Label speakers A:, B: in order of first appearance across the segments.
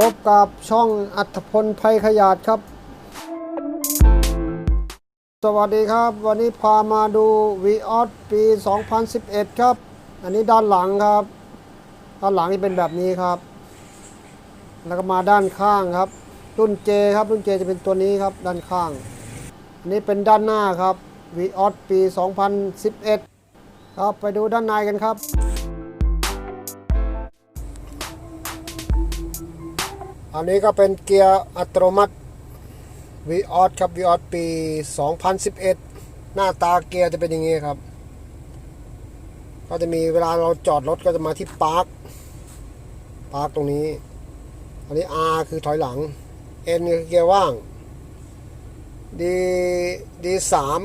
A: พบกับช่องอัธพลไทยขยาดครับ สวัสดีครับ วันนี้พามาดูวีออสปี 2011 ครับ อันนี้ด้านหลังครับ ด้านหลังนี่เป็นแบบนี้ครับ แล้วก็มาด้านข้างครับ รุ่นเจครับรุ่นเจจะเป็นตัวนี้ครับด้านข้าง อันนี้เป็นด้านหน้าครับวีออสปี 2011 ครับไปดูด้านในกันครับ อันนี้ก็เป็นเกียร์อัตโนมัติวีออสครับวีออสปี 2011 หน้าตาเกียร์จะเป็นอย่างนี้ครับ ก็จะมีเวลาเราจอดรถก็จะมาที่ปาร์คปาร์คตรงนี้ อันนี้ R คือถอยหลัง N คือเกียร์ว่าง D D สาม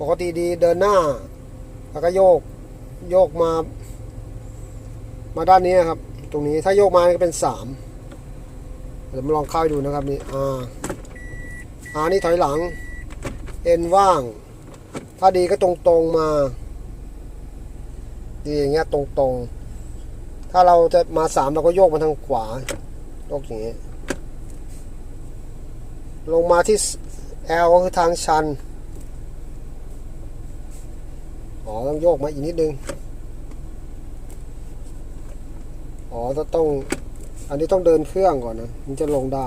A: ปกติดีเดินหน้า แล้วก็โยก โยกมา มาด้านนี้ครับ ตรงนี้ถ้าโยกมาก็เป็นสาม เดี๋ยวมาลองเข้าให้ดูนะครับนี่ R R นี่ถอยหลัง N ว่าง ถ้าดีก็ตรงตรงมาดีอย่างเงี้ยตรงตรงถ้าเราจะมาสามเราก็โยกมาทางขวาโยกอย่างเงี้ยลงมาที่ L ก็คือทางชันอ๋อต้องโยกมาอีกนิดนึง อ๋อจะต้อง อันนี้ต้องเดินเครื่องก่อนนะมันจะลงได้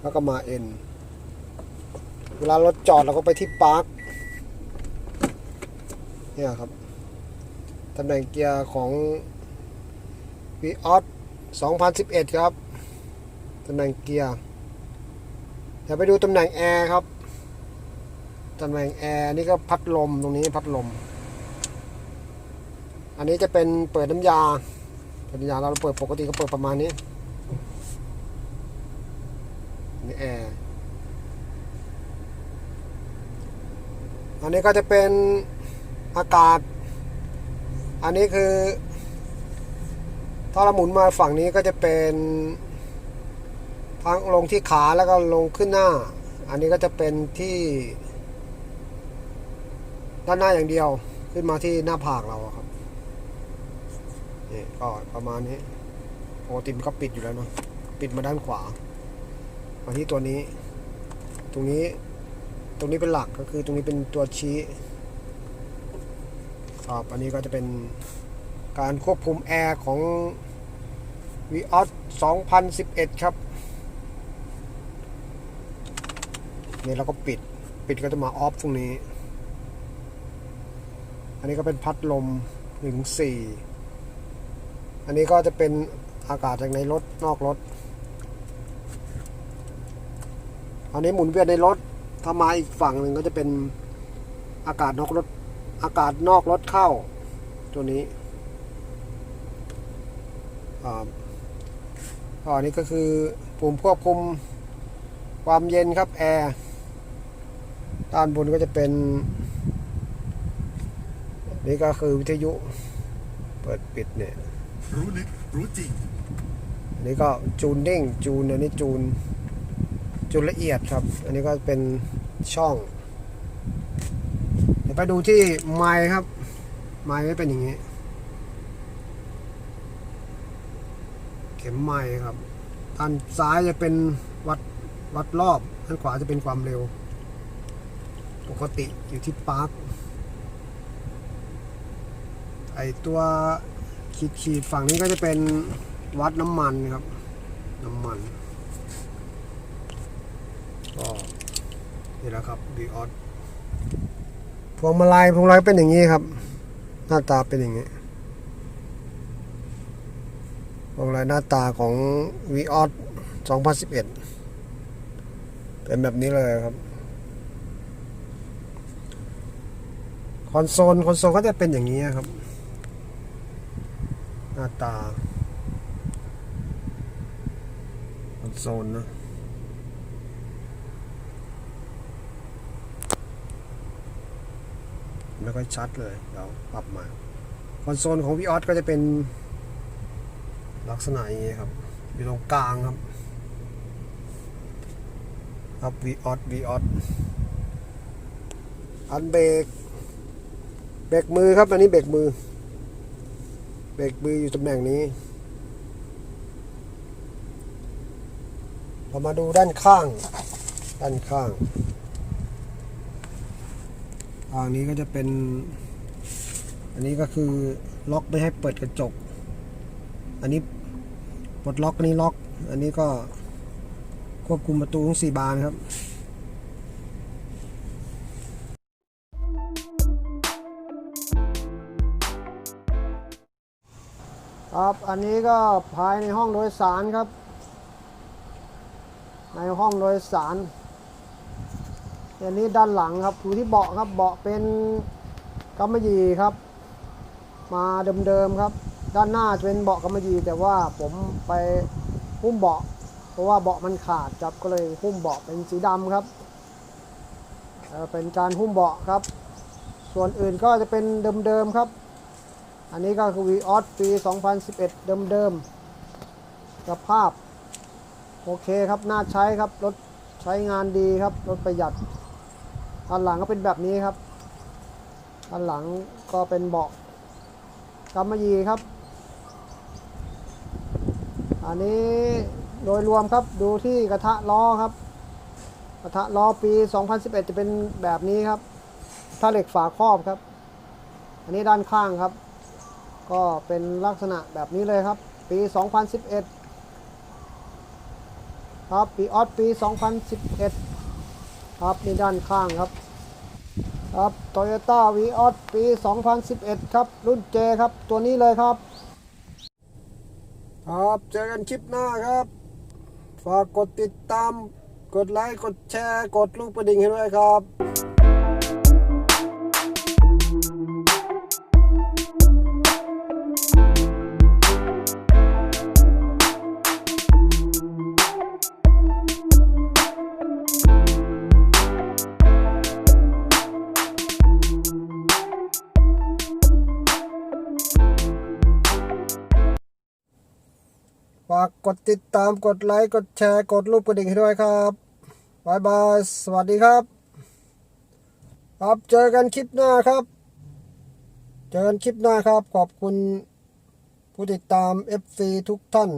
A: แล้วก็มาเอ็นเวลาเราจอดเราก็ไปที่ปาร์คเนี่ยครับตำแหน่งเกียร์ของ v ีออส2011 ครับ ตำแหน่งเกียร์ เดี๋ยวไปดูตำแหน่งแอร์ครับ ตำแหน่งแอร์นี่ก็พัดลมตรงนี้พัดลม อันนี้จะเป็นเปิดน้ำยา เปิดน้ำยาเราเปิดปกติก็เปิดประมาณนี้ นี่แอร์อันนี้ก็จะเป็นอากาศ อันนี้คือ ถ้าเราหมุนมาฝั่งนี้ก็จะเป็นทั้งลงที่ขาแล้วก็ลงขึ้นหน้า อันนี้ก็จะเป็นที่ด้านหน้าอย่างเดียวขึ้นมาที่หน้าผากเราครับ นี่ก็ประมาณนี้ปกติมันก็ปิดอยู่แล้วเนาะปิดมาด้านขวา มาที่ตัวนี้ ตรงนี้ตรงนี้เป็นหลักก็คือตรงนี้เป็นตัวชี้ครับอันนี้ก็จะเป็นการควบคุมแอร์ของ v ีออส2011 ครับ นี่เราก็ปิด ปิดก็จะมาออฟตรงนี้ อันนี้ก็เป็นพัดลม1ถึง4 อันนี้ก็จะเป็นอากาศจากในรถนอกรถอันนี้หมุนเวียนในรถถ้ามาอีกฝั่งหนึ่งก็จะเป็นอากาศนอกรถ อากาศนอกรถเข้า ตัวนี้อ่าก็อันนี้ก็คือปุ่มควบคุมความเย็นครับแอร์ด้านบนก็จะเป็น นี่ก็คือวิทยุ เปิดปิดเนี่ย
B: รู้ลึกรู้จริง
A: อันนี้ก็จูนดิ้งจูนอันนี้จูน จูนละเอียดครับ อันนี้ก็เป็นช่อง เดี๋ยวไปดูที่ไม้ครับ ไม้ไม่เป็นอย่างนี้ เข็มไม้ครับด้านซ้ายจะเป็นวัดวัดรอบด้านขวาจะเป็นความเร็ว ปกติอยู่ที่ปาร์คไอตัว ขีดขีดฝั่งนี้ก็จะเป็นวัดน้ำมันครับ น้ำมันก็นี่แหละครับบีออสพวงมาลัยพวงมาลัยเป็นอย่างนี้ครับ หน้าตาเป็นอย่างนี้พวงมาลัยหน้าตาของวีออส2011 เป็นแบบนี้เลยครับคอนโซลคอนโซลก็จะเป็นอย่างนี้ครับ หน้าตาคอนโซลนะไม่ค่อยชัดเลยเดี๋ยวปรับมาคอนโซลของวีออสก็จะเป็นลักษณะอย่างนี้ครับ อยู่ตรงกลางครับครับวีออสวีออสอันเบรกเบรกมือครับอันนี้เบรกมือ เบรกมืออยู่ตำแหน่งนี้ เรามาดูด้านข้าง ด้านข้างทางนี้ก็จะเป็น อันนี้ก็คือล็อกไม่ให้เปิดกระจก อันนี้ปลดล็อกอันนี้ล็อก อันนี้ก็ควบคุมประตูทั้งสี่บานครับ ครับอันนี้ก็ภายในห้องโดยสารครับ ในห้องโดยสารอันนี้ด้านหลังครับอยู่ที่เบาะครับเบาะเป็นกำมะหยี่ครับ มาเดิมๆครับ ด้านหน้าจะเป็นเบาะกำมะหยี่แต่ว่าผมไปหุ้มเบาะ เพราะว่าเบาะมันขาดครับก็เลยหุ้มเบาะเป็นสีดำครับเอ่อเป็นการหุ้มเบาะครับ ส่วนอื่นก็จะเป็นเดิมๆครับ อันนี้ก็คือ v ีออสปี 2011 เดิมๆสภาพ โอเคครับ น่าใช้ครับ รถใช้งานดีครับ รถประหยัดด้านหลังก็เป็นแบบนี้ครับด้านหลังก็เป็นเบาะกำมะหยี่ครับ อันนี้โดยรวมครับดูที่กระทะล้อครับ กระทะล้อปี 2011 จะเป็นแบบนี้ครับ ถ้าเหล็กฝาครอบครับ อันนี้ด้านข้างครับ ก็เป็นลักษณะแบบนี้เลยครับ ปี 2011 ครับ ปีออสปี 2011 ครับนี่ด้านข้างครับ ครับ Toyota v ีออสปี 2011 ครับ รุ่นเจครับ ตัวนี้เลยครับ ครับ เจอกันคลิปหน้าครับ ฝากกดติดตาม กดไลค์ กดแชร์ กดลูกประดิ่งให้ด้วยครับากกดติดตามกดไลค์กดแชร์กดรูปกระดิ่งให้ด้วยครับบายบาย สวัสดีครับ ครับเจอกันคลิปหน้าครับ เจอกันคลิปหน้าครับ ขอบคุณผู้ติดตาม FC ทุกท่าน